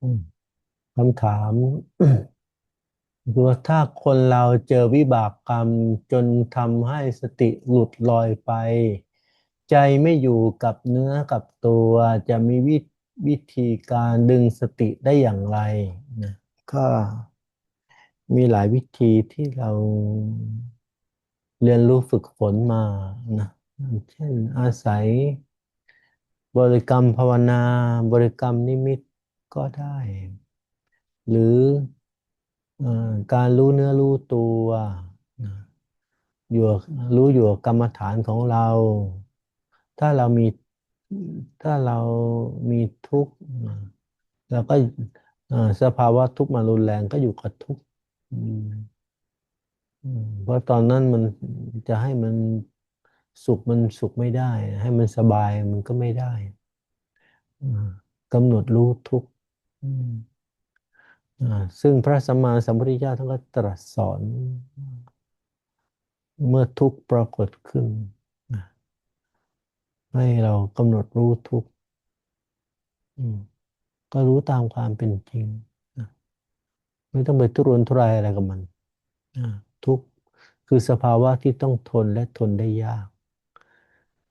อืมคำถามคือว่าถ้าคนเราเจอวิบากกรรมจนทำให้สติหลุดลอยไป ใจไม่อยู่กับเนื้อกับตัวจะมีวิวิธีการดึงสติได้อย่างไรนะก็มีหลายวิธีที่เราเรียนรู้ฝึกฝนมานะเช่นอาศัยบริกรรมภาวนา บริกรรมนิมิต ก็ได้ หรืออการรู้เนื้อรู้ตัวอยู่รู้อยู่กับกรรมฐานของเรา ถ้าเรามีถ้าเรามีทุกข์เราก็สภาวะทุกข์มารุนแรงก็อยู่กับทุกข์เพราะตอนนั้นมันจะให้มันสุขมันสุขไม่ได้ ให้มันสบายมันก็ไม่ได้กำหนดรู้ทุกข์ ซึ่งพระสัมมาสัมพุทธเจ้าท่านก็ตรัสสอน เมื่อทุกข์ปรากฏขึ้น ให้เรากำหนดรู้ทุกข์อืมก็รู้ตามความเป็นจริง ไม่ต้องไปทุรนทุรายอะไรกับมันอ่าทุกข์คือสภาวะที่ต้องทนและทนได้ยาก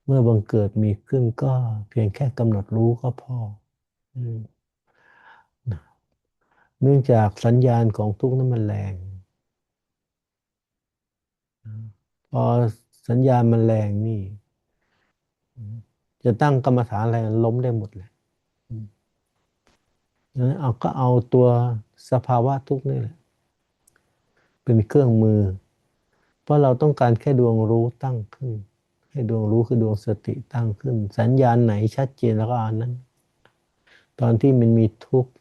เมื่อบังเกิดมีขึ้นก็เพียงแค่กำหนดรู้ก็พอ อืม เนื่องจากสัญญาณของทุกข์นั้นมันแรง พอสัญญาณมันแรงนี่ จะตั้งกรรมฐานอะไรล้มได้หมดเลยนั้นเอาก็เอาตัวสภาวะทุกข์นี่แหละ เป็นเครื่องมือ เพราะเราต้องการแค่ดวงรู้ตั้งขึ้น ให้ดวงรู้คือดวงสติตั้งขึ้น สัญญาณไหนชัดเจนแล้วก็อันนั้น ตอนที่มันมีทุกข์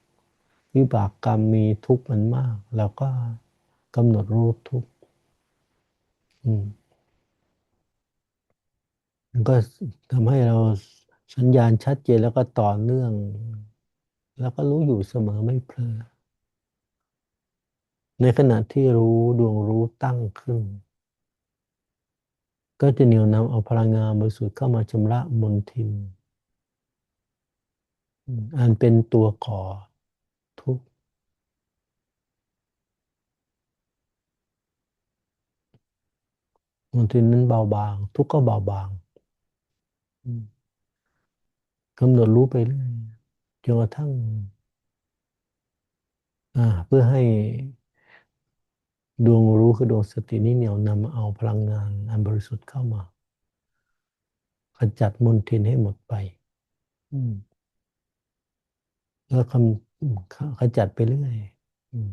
วิบากกรรมมีทุกข์มันมากเราก็กำหนดรู้ทุกข์มันก็ทำให้เราสัญญาณชัดเจนแล้วก็ต่อเนื่อง แล้วก็รู้อยู่เสมอไม่เพลอในขณะที่รู้ดวงรู้ตั้งขึ้น ก็จะเหนี่ยวนำเอาพลังงานบริสุทธิ์เข้ามาชำระมลทินอืมอันเป็นตัวก่อทุกข์ มลทินนั้นเบาบาง ทุกข์ก็เบาบางอืมกำหนดรู้ไปเรื่อยจนกระทั่งอ่าเพื่อให้ดวงรู้คือดวงสตินี้เหนี่ยวนำเอาพลังงานอันบริสุทธิ์เข้ามาขจัดมลทินให้หมดไปอืมแล้วคำอืมขขจัดไปเรื่อยอืม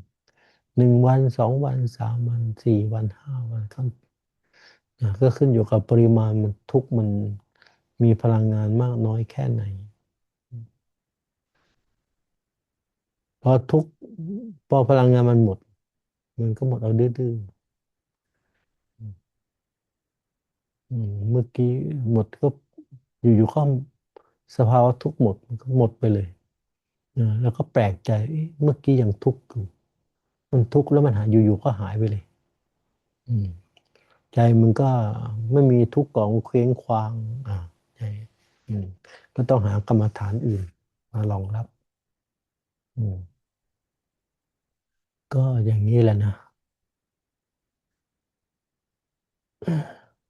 หนึ่งวันสองวันสามวันสี่วันห้าวันก็ อะก็ขึ้นอยู่กับปริมาณมันทุกมันมีพลังงานมากน้อยแค่ไหน พอทุกพอพลังงานมันหมด มันก็หมดเอาดื้อเมื่อกี้หมดก็อยู่ๆก็สภาวะทุกหมดมันก็หมดไปเลยแล้วก็แปลกใจเอ๊ะเมื่อกี้ยังทุกข์อยู่มันทุกข์แล้วมันหายอยู่ๆก็หายไปเลย อืม ใจมันก็ไม่มีทุกข์ของเคว้งคว้างอ่าใจก็ต้องหากรรมฐานอื่น มารองรับอืมก็อย่างนี้แหละนะ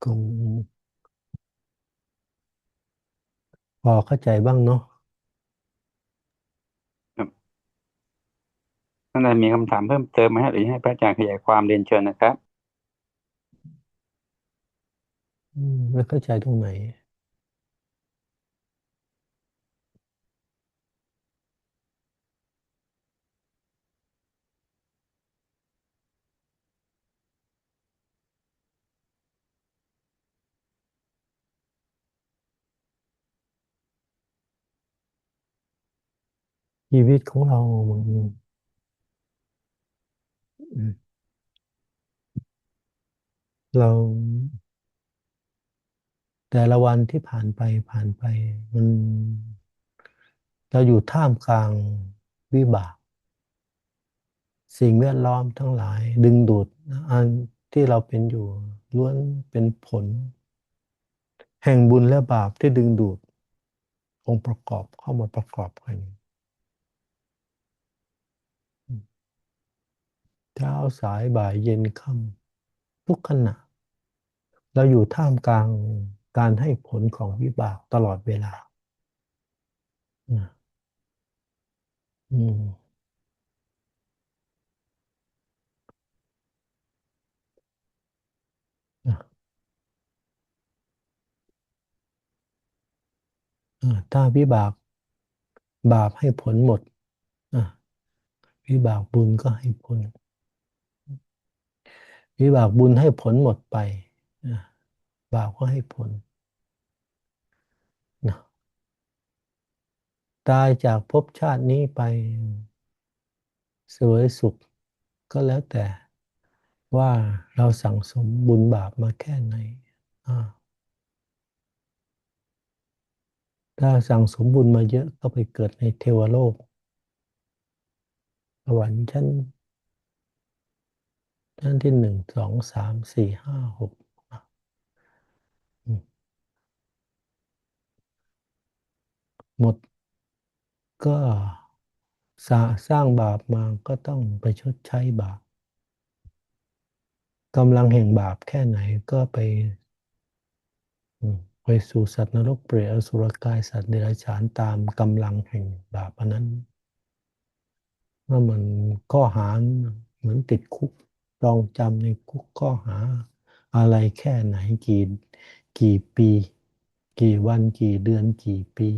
คงพอเข้าใจบ้างเนาะครับท่านใดมีคำถามเพิ่มเติมไหมฮะหรือให้พระอาจารย์ขยายความเรียนเชิญนะครับ อืมไม่เข้าใจตรงไหน ชีวิตของเรามันอืมเรา แต่ละวันที่ผ่านไปผ่านไป มันเราอยู่ท่ามกลางวิบาก สิ่งแวดล้อมทั้งหลาย ดึงดูดอันที่เราเป็นอยู่ล้วนเป็นผล แห่งบุญและบาปที่ดึงดูด องค์ประกอบเข้ามาประกอบกันเช้าสายบ่ายเย็นค่ำทุกขณะ เราอยู่ท่ามกลาง การให้ผลของวิบากตลอดเวลาถ้าวิบากบาปให้ผลหมดวิบากบุญก็ให้ผล วิบากบุญให้ผลหมดไปอ่า บาปก็ให้ผลนะตายจากภพชาตินี้ไปสวยสุขก็แล้วแต่ว่าเราสั่งสมบุญบาปมาแค่ไหน ถ้าสั่งสมบุญมาเยอะก็ไปเกิดในเทวโลกสวรรค์ชั้นชั้นที่หนึ่งสองสามสี่ห้าหก หมดก็สสร้างบาปมาก็ต้องไปชดใช้บาปกำลังแห่งบาปแค่ไหนก็ไปไปสู่สัตว์นรกเปรตอสุรกายสัตว์เดรัจฉานตามกำลังแห่งบาปนนั้นว่ามันข้อหาเหมือนติดคุกรองจำในคุกข้อหา อะไรแค่ไหนกี่กี่ปี กี่วันกี่เดือนกี่ปี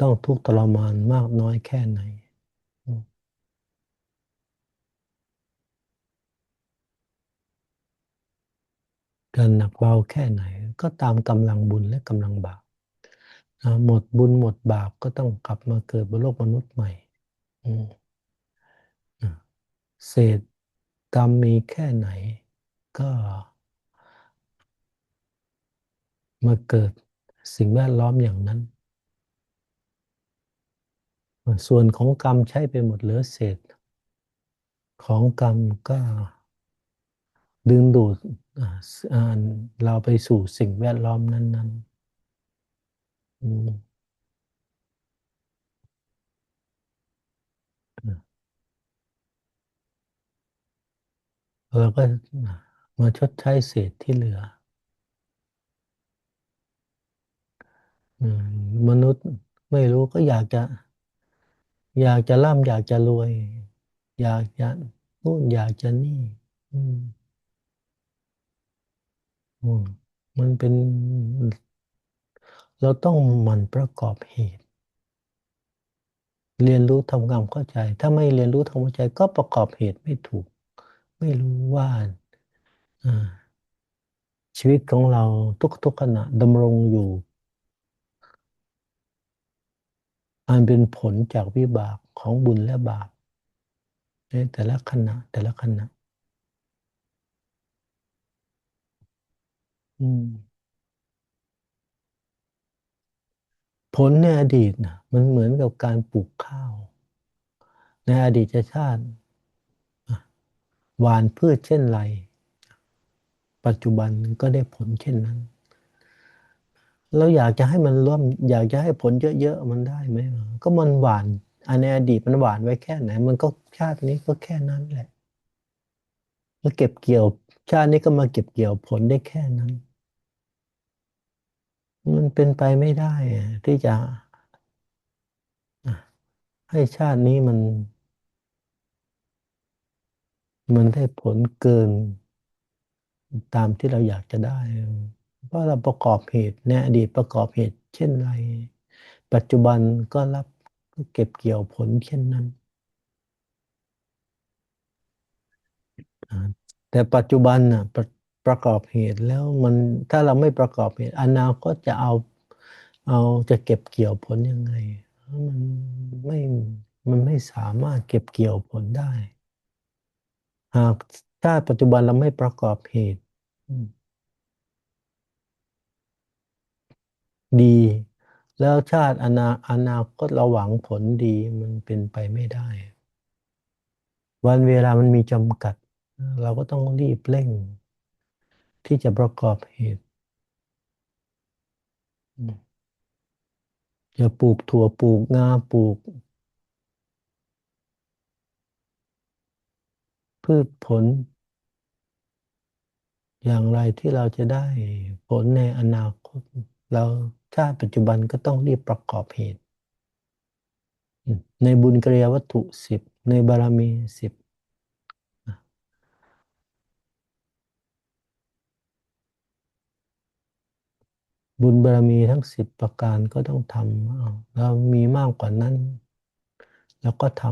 ต้องทุกข์ทรมานมากน้อยแค่ไหน การหนักเบาแค่ไหน ก็ตามกำลังบุญและกำลังบาปหมดบุญหมดบาปก็ต้องกลับมาเกิดบนโลกมนุษย์ใหม่เศษกรรมมีแค่ไหน ก็มาเกิดสิ่งแวดล้อมอย่างนั้น ส่วนของกรรมใช้ไปหมดเหลือเศษ ของกรรมก็ดึงดูดเราไปสู่สิ่งแวดล้อมนั้นๆเราก็มาชดใช้เศษที่เหลือ มนุษย์ไม่รู้ก็อยากจะ อยากจะร่ำอยากจะรวย อยากจะนู่นอยากจะนี่มันเป็น เราต้องมันประกอบเหตุ เรียนรู้ทำความเข้าใจ ถ้าไม่เรียนรู้ทำความเข้าใจ ก็ประกอบเหตุไม่ถูก ไม่รู้ว่าชีวิตของเราทุกๆขณะดำรงอยู่ อันเป็นผลจากวิบากของบุญและบาปในแต่ละขณะแต่ละขณะผลในอดีตนะมันเหมือนกับการปลูกข้าว ในอดีตชาติหวานพืชเช่นไร ปัจจุบันก็ได้ผลเช่นนั้น เราอยากจะให้มันร่วม อยากจะให้ผลเยอะๆมันได้ไหมก็มันหวานอันในอดีตมันหวานไว้แค่ไหน มันก็ชาตินี้ก็แค่นั้นแหละก็เก็บเกี่ยว ชาตินี้ก็มาเก็บเกี่ยวผลได้แค่นั้น มันเป็นไปไม่ได้ที่จะ ให้ชาตินี้มัน มันได้ผลเกิน ตามที่เราอยากจะได้ ว่าเราประกอบเหตุในอดีตประกอบเหตุ เช่นไร ปัจจุบันก็รับก็เก็บเกี่ยวผลเช่นนั้น แต่ปัจจุบันน่ะปประกอบเหตุแล้วมันถ้าเราไม่ประกอบเหตุอนาคตจะเอาเอาจะเก็บเกี่ยวผลยังไง มันไม่มันไม่สามารถเก็บเกี่ยวผลได้ หากถ้าปัจจุบันเราไม่ประกอบเหตุ ดี แล้วชาติอนาอนาคตเราหวังผลดีมันเป็นไปไม่ได้ วันเวลามันมีจำกัด เราก็ต้องรีบเร่ง ที่จะประกอบเหตุจะปลูกถั่วปลูกงาปลูก พืชผล อย่างไรที่เราจะได้ผลในอนาคตเรา ชาติปัจจุบันก็ต้องรีบประกอบเหตุ ในบุญกริยาวัตถุสิบในบารมีสิบบุญบารมีทั้งสิบประการก็ต้องทำอ้วเรามีมากกว่านั้น แล้วก็ท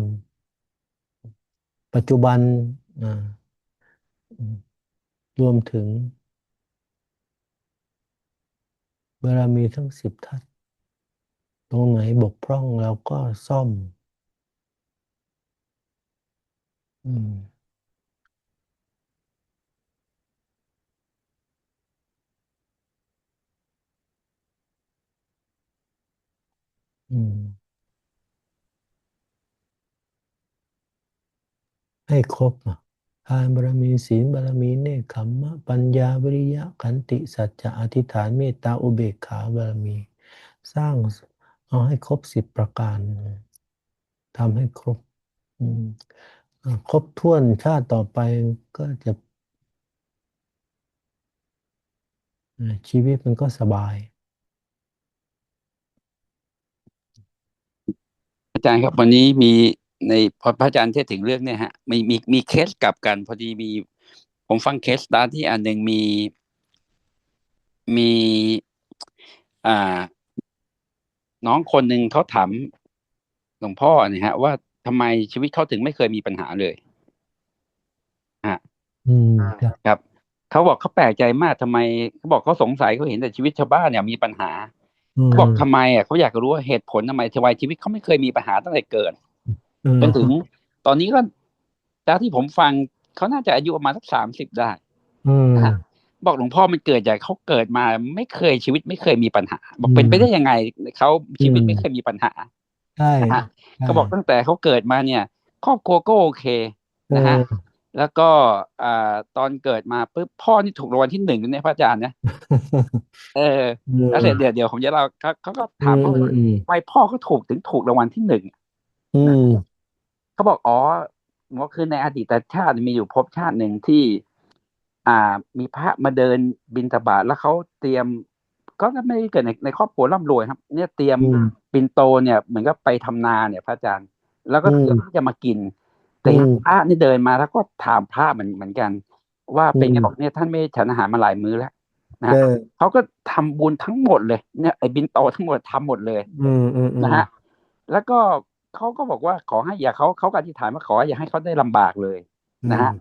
ำปัจจุบันรวมถึง บามีทั้งสิบทัศน์ตรงไหนบกพร่องเราก็ซ่อม อืมอืมให้ครบอะ ทานบารมีศีลบารมีเนคขมมะปัญญาวิริยะขันติสัจจะอธิษฐานเมตตาอุเบกขาบารมี สร้างเอาให้ครบสิบประการทำให้ครบครบถ้วนชาติต่อไปก็จะ ชีวิตมันก็สบาย อาจารย์ครับวันนี้มี ในพอพระอาจารย์เทศถึงเรื่องเนี่ยฮะมีมีมีเคสกลับกัน พอดีมีผมฟังเคสตาร์ที่อันหนึ่งมีมีอ่า น้องคนหนึ่งเขาถามหลวงพ่อเนี่ยฮะ ว่าทำไมชีวิตเขาถึงไม่เคยมีปัญหาเลยฮะอืมครับครับเขาบอกเขาแปลกใจมากทำไมเขาบอกเขาสงสัยเขาเห็นแต่ชีวิตชาวบ้านเนี่ยมีปัญหาอืมเขาบอกทำไมอะเขาอยากรู้ว่าเหตุผลทำไมทำไมชีวิตเขาไม่เคยมีปัญหาตั้งแต่เกิดอืม จนถึงตอนนี้ก็จากที่ผมฟังเขาน่าจะอายุประมาณสักสามสิบได้อืมนะฮะบอกหลวงพ่อมันเกิดจากเขาเกิดมาไม่เคยชีวิตไม่เคยมีปัญหา บอกอืมเป็นไปได้ยังไงเขาชีวิตอืมไม่เคยมีปัญหาใช่นะฮะใช่เขาบอกตั้งแต่เขาเกิดมาเนี่ย ครอบครัวก็โอเคนะฮะแล้วก็อ่าตอนเกิดมาปุ๊บพ่อนี่ถูกรางวัลที่หนึ่งเนี่ยพระอาจารย์นะเออเออแล้วเดี๋ยวเดี๋ยวเดี๋ยวผมจะเล่าเขาเขาก็ถามว่าอืมอืมทำไมพ่อเขาถูกถึงถูกรางวัลที่หนึ่งอืม เขาบอกอ๋อว่าคือในอดีตชาติมีอยู่ภพชาติหนึ่งที่ อ่า มีพระมาเดินบิณฑบาตแล้วเขาเตรียม ก็ไม่ได้เกิดในในครอบครัวร่ำรวยครับ เนี่ยเตรียมอืมปินโตเนี่ย เหมือนกับไปทำนาเนี่ย พระอาจารย์ แล้วก็อืมเตรียมที่จะมากิน แต่อืมพระนี่เดินมาแล้วก็ถามพระเหมือนเหมือนกัน ว่าเป็นไงอืมบอกเนี่ยท่านไม่ได้ฉันอาหารมาหลายมื้อแล้วนะเออเขาก็ทำบุญทั้งหมดเลยเนี่ยไอ้บินโตทั้งหมดทำหมดเลยอืมอืมอืมนะฮะแล้วก็ เขาก็บอกว่าขอให้อย่าเขาเขาก็อธิษฐานว่าขออย่าให้เขาได้ลำบากเลยนะฮะ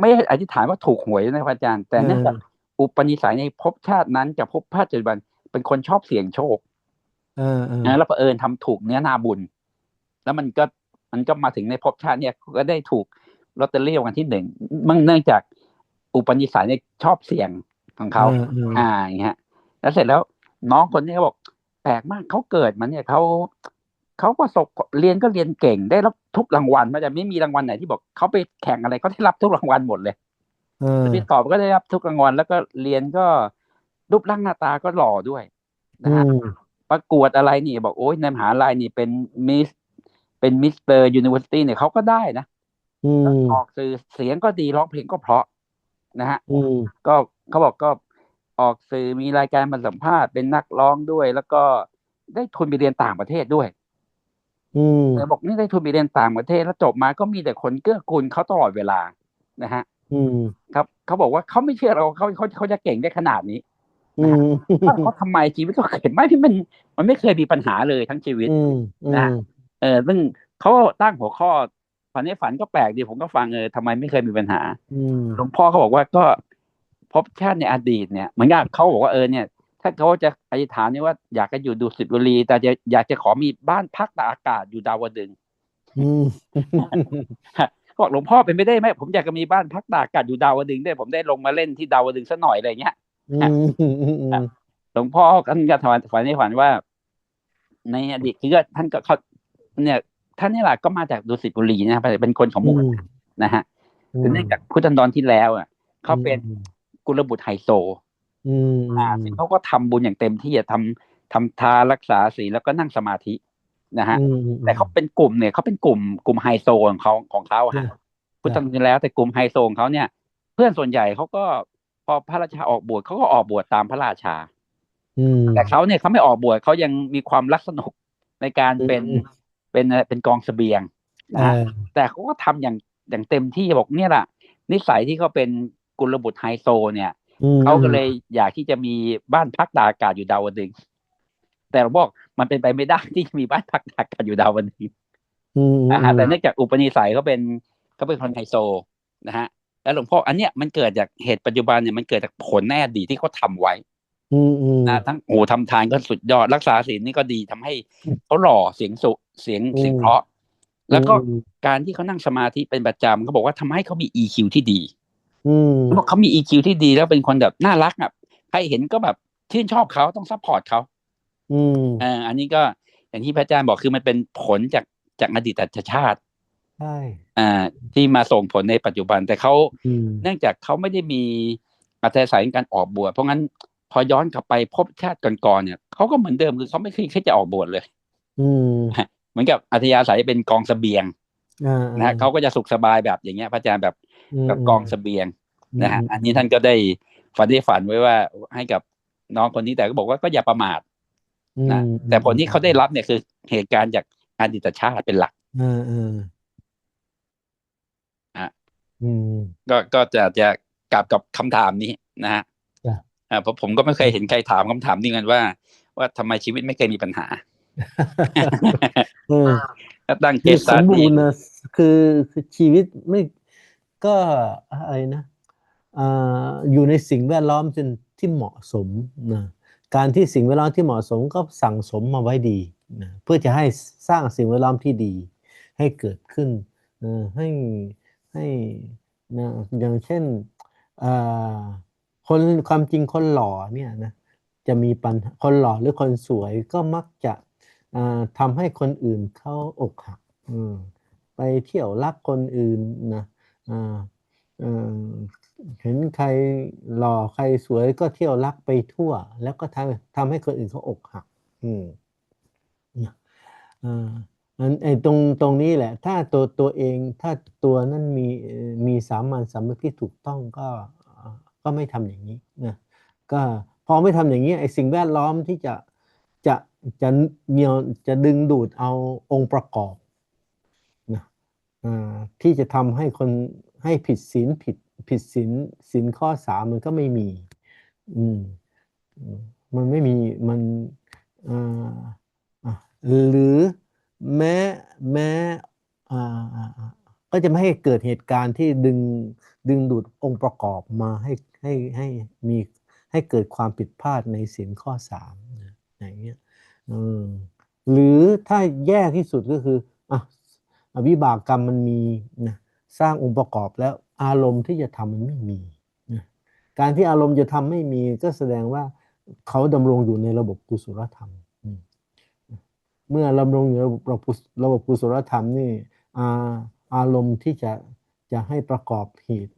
ไม่ได้อธิษฐานว่าถูกหวยนะพระอาจารย์ แต่เนื่องจากอุปนิสัยในภพชาตินั้นกับภพชาติปัจจุบันเป็นคนชอบเสี่ยงโชคเออเออนะแล้วเผอิญทำถูกเนื้อนาบุญ แล้วมันก็มันก็มาถึงในภพชาติเนี่ยก็ได้ถูกลอตเตอรี่รางวัลที่หนึ่งมันเนื่องจากอุปนิสัยในชอบเสี่ยงของเขาอออออ่าอย่างเงี้ยแล้วเสร็จแล้วน้องคนนี้เขาบอกแปลกมากเขาเกิดมาเนี่ยเขา เขาประสบเรียนก็เรียนเก่งได้รับทุกรางวัลมันจะไม่มีรางวัลไหนที่บอกเขาไปแข่งอะไรเขาได้รับทุกรางวัลหมดเลยเออพี่ตอบก็ได้รับทุกรางวัลแล้วก็เรียนก็รูปร่างหน้าตาก็หล่อด้วยนะอืฮะมประกวดอะไรนี่บอกโอ้ยในมหาลัยนี่เป็นมิสเป็นมิสเตอร์ยูนิเวอร์ซิตี้เนี่ยเขาก็ได้นะอืมออกสื่อเสียงก็ดีร้องเพลงก็เพราะนะฮะอืมก็เขาบอกก็ออกสื่อมีรายการมาสัมภาษณ์เป็นนักร้องด้วย แล้วก็ได้ทุนไปเรียนต่างประเทศด้วย อืมเออบอกนี่ได้ทุนไปเรียนต่างประเทศแล้วจบมาก็มีแต่คนเกื้อกูลเขาตลอดเวลานะฮะอืมครับเขาบอกว่าเขาไม่เชื่อเราเขาเขาเขาจะเก่งได้ขนาดนี้อืมว่าเขาทำไมชีวิตเขาเกิดไม่ที่มันมันไม่เคยมีปัญหาเลยทั้งชีวิตอืมอืนะมเออซึ่งเขาตั้งหัวข้อฝันในฝันก็แปลกดีผมก็ฟังเออทำไมไม่เคยมีปัญหาอืมหลวงพ่อเขาบอกว่าก็พบชาติในอดีตเนี่ยเหมือนกับเขาบอกว่าเออเนี่ย ถ้าเขาจะอธิษฐานเนี่ยว่าอยากจะอยู่ดุสิตบุรี แต่จะอยากจะขอมีบ้านพักตากอากาศอยู่ดาวดึงส์อืมเขาบอกหลวงพ่อเป็นไม่ได้ไหมผมอยากจะมีบ้านพักตากอากาศอยู่ดาวดึงส์ได้วยผมได้ลงมาเล่นที่ดาวดึงส์สักหน่อยอะไรเงี้ยอืมอืมอืมอืมหลวงพ่อท่านก็ถวายฝันในฝันว่า ในอดีตคือก็ท่านก็เขาเนี่ย ท่านนี่แหละก็มาจากดุสิตบุรีนะครับเป็นคนของหมู่บ้านนะฮะแต่เนื่องจากพุทธันดรที่แล้วอะเขาเป็นกุลบุตรไฮโซ อืมอ่าซึ่งเขาก็ทำบุญอย่างเต็มที่จะทำทำทานรักษาศีลแล้วก็นั่งสมาธินะฮะอืมแต่เขาเป็นกลุ่มเนี่ยเขาเป็นกลุ่มกลุ่มไฮโซของเขาของเขาอะฮะพุทธศาสนาแล้วแต่กลุ่มไฮโซของเขาเนี่ย เพื่อนส่วนใหญ่เขาก็พอพระราชาออกบวชเขาก็ออกบวชตามพระราชาอืมแต่เขาเนี่ยเขาไม่ออกบวชเขายังมีความรักสนุกในการเป็นอืมเป็นอะไรเป็นกองเสบียงเอนะฮะอแต่เขาก็ทำอย่างอย่างเต็มที่บอกเนี่ยแหละนิสัยที่เขาเป็นกุลบุตรไฮโซเนี่ยอืม เขาก็เลยอยากที่จะมีบ้านพักตากอากาศอยู่ดาวดึงส์แต่เราบอกมันเป็นไปไม่ได้ที่จะมีบ้านพักตากอากาศอยู่ดาวดึงส์อืมนะฮะแต่เนื่องจากอุปนิสัยเขาเป็นเขาเป็นคนไฮโซนะฮะแล้วหลวงพ่ออันเนี้ยมันเกิดจากเหตุปัจจุบันเนี่ยมันเกิดจากผลแน่อดีตที่เขาทำไว้อืมอืมนะทั้งโอ้ทำทานก็สุดยอดรักษาศีลนี่ก็ดีทำให้เขาหล่อเสียงสุเสียงเสียงเพราะ แล้วก็อืมการที่เขานั่งสมาธิเป็นประจำเขาบอกว่าทำให้เขามี EQ ที่ดีอืม เขาบอกเขามี EQ ที่ดีแล้วเป็นคนแบบน่ารักอะใครเห็นก็แบบชื่นชอบเขาต้องซัพพอร์ตเขาอืมเอออันนี้ก็อย่างที่พระอาจารย์บอกคือมันเป็นผลจากจากอดีตชาติใช่อ่า ที่มาส่งผลในปัจจุบันแต่เขาอืมเนื่องจากเขาไม่ได้มีอัธยาศัยในการออกบวชเพราะงั้นพอย้อนกลับไปพบชาติก่อนๆเนี่ยเขาก็เหมือนเดิมคือเขาไม่เคยคิดจะออกบวชเลย อืมเหมือนกับอัธยาศัยเป็นกองเสบียงอ่านะฮะเขาก็จะสุขสบายแบบอย่างเงี้ย พระอาจารย์แบบม กับกองเสบียงนะฮะมอันนี้ท่านก็ได้ฝันได้ฝันไว้ว่าให้กับน้องคนนี้แต่ก็บอกว่าก็อย่าประมาทนะอืมแต่ผลที่เขาได้รับเนี่ยคือเหตุการณ์จากอดีตชาติเป็นหลักอ่าอ่าอะอืมก็ก็จะจะกลับกับคำถามนี้นะฮะจ้ะอ่าเพราะผมก็ไม่เคยเห็นใครถามคำถามนี้กันว่า ว่าทำไมชีวิตไม่เคยมีปัญหาอืมแล้วตั้งเกคือสสตามบูดีรณ์นะคือคือชีวิตไม่ ก็อะไรนะอ่าอยู่ในสิ่งแวดล้อมจนที่เหมาะสมนะการที่สิ่งแวดล้อมที่เหมาะสมก็สั่งสมมาไว้ดีนะเพื่อจะให้สร้างสิ่งแวดล้อมที่ดี ให้เกิดขึ้นเออให้ให้นะอย่างเช่นอ่าคนความจริงคนหล่อเนี่ยนะจะมีปัญหาคนหล่อหรือคนสวยก็มักจะอ่าทำให้คนอื่นเขาอกหักอืมไปเที่ยวรักคนอื่นนะ เห็นใครหล่อใครสวยก็เที่ยวรักไปทั่ว แล้วก็ทำทำให้คนอื่นเขาอกหัก อืมอ่าไอ้ตรงตรงนี้แหละ ถ้าตัวตัวเองถ้าตัวนั้นมีมีสามัญสำนึกที่ถูกต้องก็ก็ไม่ทำอย่างนี้นะก็พอไม่ทำอย่างนี้ไอ้สิ่งแวดล้อมที่จะจะจะเหนี่ยวจะดึงดูดเอาองค์ประกอบ ที่จะทำให้คนให้ผิดศีลผิดผิดศีลศีลข้อสามมันก็ไม่มี อืมมันไม่มีมันหรือแม้แม้ก็จะไม่ให้เกิดเหตุการณ์ที่ดึงดึงดูดองค์ประกอบมาให้ให้ให้มีให้เกิดความผิดพลาดในศีลข้อสามอย่างเงี้ยหรือถ้าแย่ที่สุดก็คืออะ วิบากกรรมมันมีนะสร้างองค์ประกอบแล้วอารมณ์ที่จะทำมันไม่มีนะการที่อารมณ์จะทำไม่มีก็แสดงว่าเขาดำรงอยู่ในระบบกุศลธรรม เมื่อดำรงอยู่ในระบบระบบกุศลธรรมนี่อาอารมณ์ที่จะจะให้ประกอบเหตุ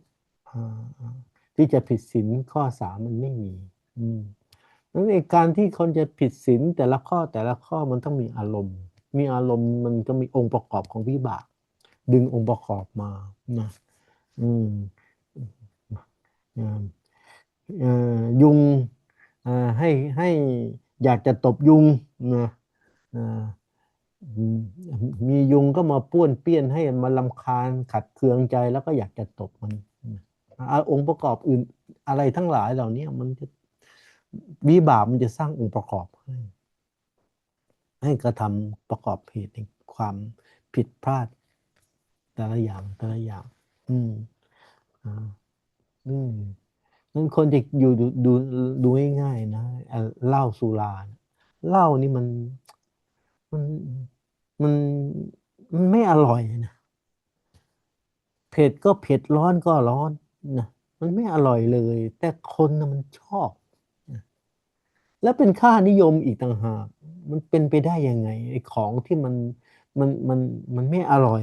ที่จะผิดศีลข้อสามมันไม่มีอืมนั้นในการที่คนจะผิดศีลแต่ละข้อแต่ละข้อมันต้องมีอารมณ์ มีอารมณ์มันก็มีองค์ประกอบของวิบาก ดึงองค์ประกอบมานะอืมยุงให้ให้อยากจะตบยุงนะมียุงก็มาป้วนเปี้ยนให้มาลำคาญขัดเคืองใจแล้วก็อยากจะตบมันอ่าองค์ประกอบอื่นอะไรทั้งหลายเหล่านี้มันจะวิบากมันจะสร้างองค์ประกอบให้ ให้กระทำประกอบเหตุในความผิดพลาด แต่ละอย่างแต่ละอย่าง อืมอ่าอืมนั้นคนจะอยู่ดูดูดูง่ายๆนะเอ่อเหล้าสุราเนี่ยเหล้านี่มันมันมันมันไม่อร่อยนะเผ็ดก็เผ็ดร้อนก็ร้อนนะมันไม่อร่อยเลย แต่คนนะมันชอบ แล้วเป็นค่านิยมอีกต่างหาก มันเป็นไปได้ยังไงไอ้ของที่มันมันมันมันไม่อร่อย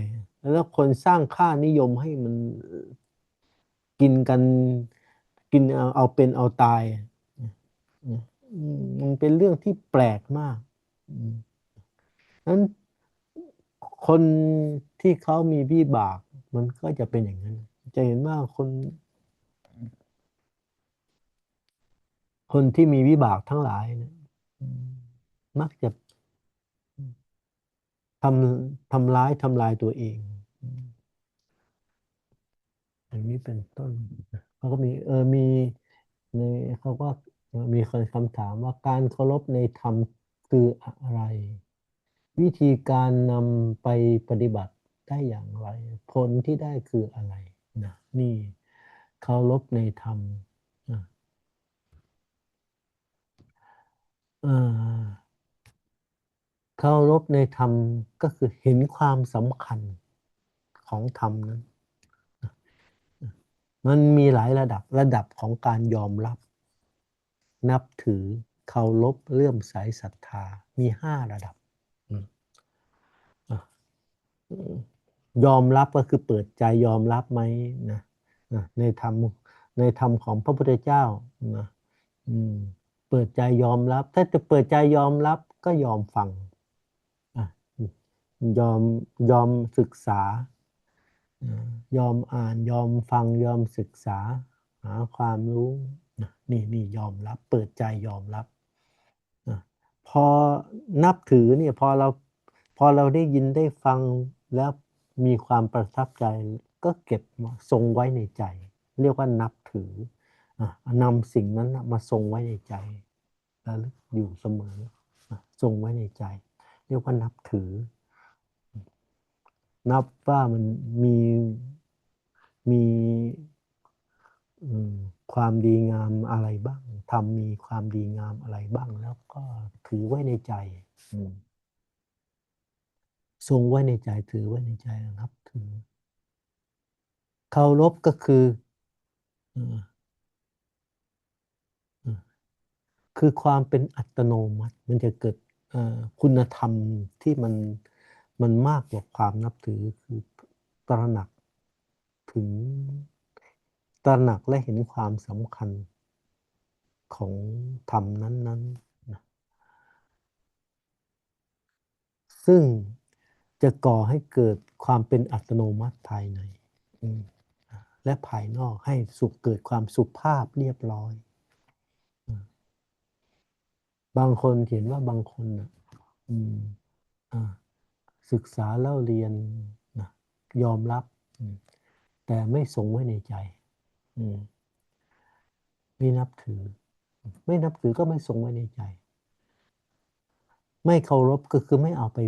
แล้วคนสร้างค่านิยมให้มันกินกันกินเอาเอาเป็นเอาตาย มันเป็นเรื่องที่แปลกมากนั้นคนที่เขามีวิบาก มันก็จะเป็นอย่างนั้น จะเห็นว่าคน คนที่มีวิบากทั้งหลายเนี่ยมักจะทำทำร้ายทำลายตัวเองอืมอย่างนี้เป็นต้นเขาก็มีเออมีในเขาก็มีคนคำถามว่าการเคารพในธรรมคืออะไร วิธีการนำไปปฏิบัติได้อย่างไร ผลที่ได้คืออะไรนะนี่เคารพในธรรมอะอ่า เคารพในธรรมก็คือเห็นความสำคัญของธรรมนั้น มันมีหลายระดับระดับของการยอมรับ นับถือเคารพเลื่อมใสศรัทธามีห้าระดับ ยอมรับก็คือเปิดใจยอมรับไหมนะในธรรมในธรรมของพระพุทธเจ้านะอืม เปิดใจยอมรับ ถ้าจะเปิดใจยอมรับก็ยอมฟังอยอมยอมศึกษา ยอมอ่านยอมฟังยอมศึกษา หาความรู้นี่นี่ยอมรับ เปิดใจยอมรับพอนับถือเนี่ยพอเราพอเราได้ยินได้ฟังแล้วมีความประทับใจ ก็เก็บทรงไว้ในใจ เรียกว่านับถือ นำสิ่งนั้นมาทรงไว้ในใจระลึกอยู่เสมอทรงไว้ในใจ เรียกว่านับถือ นับว่ามันมีมีความดีงามอะไรบ้างทำมีความดีงามอะไรบ้าง แล้วก็ถือไว้ในใจทรงไว้ในใจถือไว้ในใจนับ ถือเคารพก็คือเอ่อเอ่อ คือความเป็นอัตโนมัติ มันจะเกิดคุณธรรมที่มันมันมากกว่าความนับถือคือตระหนักถึงตระหนักและเห็นความสำคัญของธรรมนั้นๆนะซึ่งจะก่อให้เกิดความเป็นอัตโนมัติภายใน และภายนอกให้สุขเกิดความสุภาพเรียบร้อย บางคนเห็นว่าบางคนนะอืมอ่าศึกษาเล่าเรียนนะยอมรับ แต่ไม่ทรงไว้ในใจอืมไม่นับถือ ไม่นับถือก็ไม่ทรงไว้ในใจ ไม่เคารพก็คือไม่เอาไป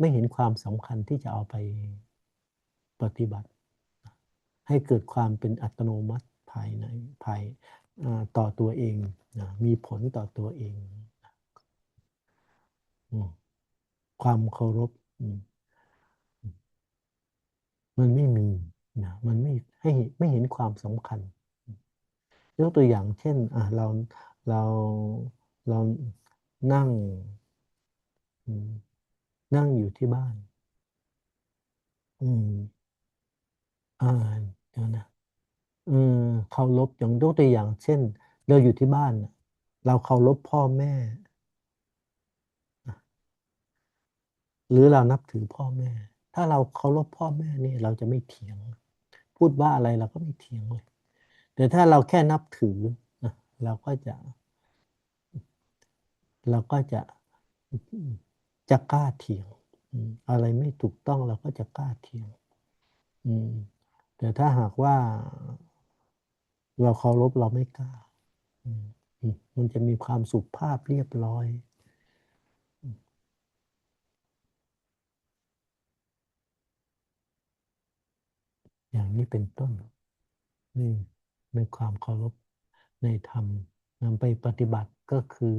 ไม่เห็นความสำคัญที่จะเอาไปปฏิบัติ ให้เกิดความเป็นอัตโนมัติภายในภายต่อตัวเองนะมีผลต่อตัวเอง ความเคารพมันไม่มีนะมันไม่ให้ไม่เห็นความสำคัญ ยกตัวอย่างเช่นอะเราเราเรานั่ง นั่งอยู่ที่บ้าน อืมอ่าเดี๋ยวนะอืมเคารพอย่างยกตัวอย่างเช่น เราอยู่ที่บ้าน เราเคารพพ่อแม่ หรือเรานับถือพ่อแม่ ถ้าเราเคารพพ่อแม่นี่เราจะไม่เถียง พูดว่าอะไรเราก็ไม่เถียงเลย แต่ถ้าเราแค่นับถือเราก็จะ เราก็จะจะกล้าเถียงอะไรไม่ถูกต้องเราก็จะกล้าเถียงแต่ถ้าหากว่า เราเคารพเราไม่กล้ามันจะมีความสุภาพเรียบร้อย อย่าง นี้เป็นต้นนี่ในความเคารพในธรรมนำไปปฏิบัติก็คือ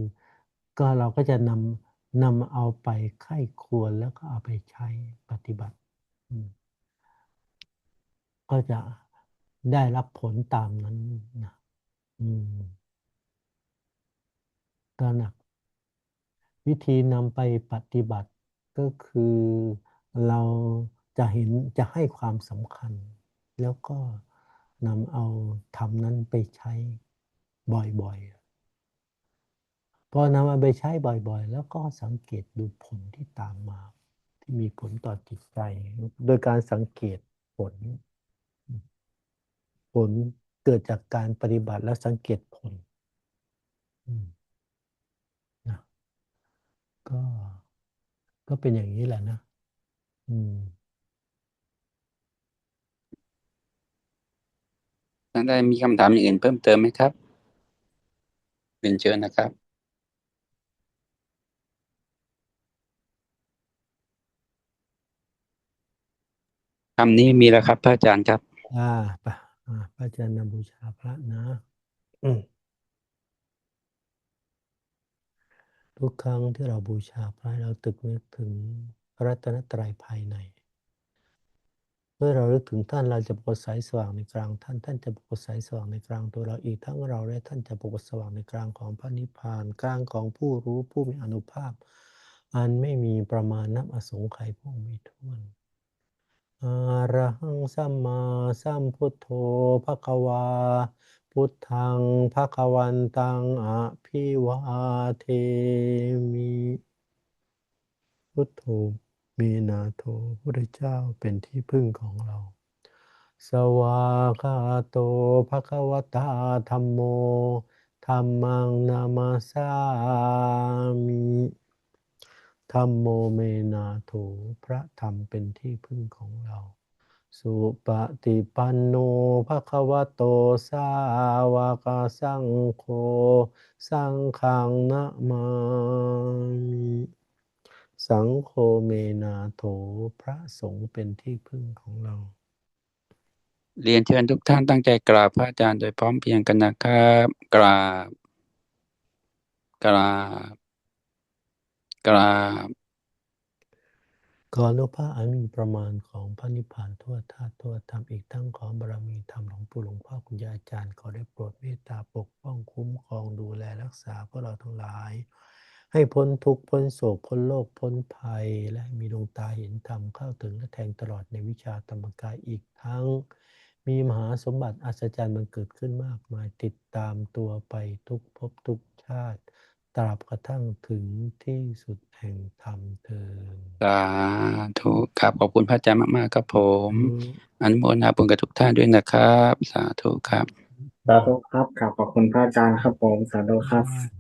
ก็เราก็จะนำนำเอาไปไข้ควรแล้วก็เอาไปใช้ปฏิบัติ ก็จะได้รับผลตามนั้นนะอืมตระหนักวิธีนำไปปฏิบัติก็คือเราจะเห็นจะให้ความสำคัญ แล้วก็นำเอาธรรมนั้นไปใช้บ่อยๆ พอนำมาไปใช้บ่อยๆ แล้วก็สังเกตดูผลที่ตามมา ที่มีผลต่อจิตใจ โดยการสังเกตผล ผลเกิดจากการปฏิบัติและสังเกตผลนะก็ก็เป็นอย่างนี้แหละนะ อืม ท่านได้มีคำถามอย่างอื่นเพิ่มเติมไหมครับเรียนเชิญนะครับ คำนี้มีแล้วครับพระอาจารย์ครับ อ่าไปอ่าพระอาจารย์นำบูชาพระนะ อืมทุกครั้งที่เราบูชาพระเราตึกนึกถึงรัตนตรัยภายใน เมื่อเราลึกถึงท่านเราจะปรากฏแสงสว่างในกลางท่านท่านจะปรากฏแสงสว่างในกลางตัวเราอีกทั้งเราและท่านจะปรากฏสว่างในกลางของพระนิพพานกลางของผู้รู้ผู้มีอานุภาพ อันไม่มีประมาณนับอสงไขยผู้มีท้วนอะระหังสัมมาสัมพุทโธภะคะวา พุทธังภะคะวันตังอะภิวาเทมิพุทโธ มีนาโถพุทธเจ้าเป็นที่พึ่งของเรา สวากาโตภะคะวตาธัมโมธัมมังนามาสามิธัมโมเมนาโถพระธรรมเป็นที่พึ่งของเรา สุปฏิปันโนภะคะวโตสาวกสังโฆสังฆังนะมามิ สังโฆเมนาโถพระสงฆ์เป็นที่พึ่งของเรา เรียนเชิญทุกท่านตั้งใจกราบพระอาจารย์โดยพร้อมเพรียงกันนะครับกราบกราบกราบขออนุภาพอันมีประมาณของพระนิพพานทั่วธาตุทั่วธรรมอีกทั้งขอบารมีธรรมหลวงปู่หลวงพ่อคุณยายอาจารย์ขอได้โปรดเมตตาปกป้องคุ้มครองดูแลรักษาพวกเราทั้งหลาย ให้พ้นทุกข์พ้นโศกพ้นโลกพ้นภัย และมีดวงตาเห็นธรรมเข้าถึงและแทงตลอดในวิชาธรรมกายอีกทั้ง มีมหาสมบัติอัศจรรย์มันเกิดขึ้นมากมายติดตามตัวไปทุกภพทุกชาติตราบกระทั่งถึงที่สุดแห่งธรรมเทินสาธุครับขอบคุณพระอาจารย์มากๆครับผมอนุโมทนาบุญกับทุกท่านด้วยนะครับ สาธุครับสาธุครับขอบขอบคุณพระอาจารย์ครับผมสาธุครับอ่า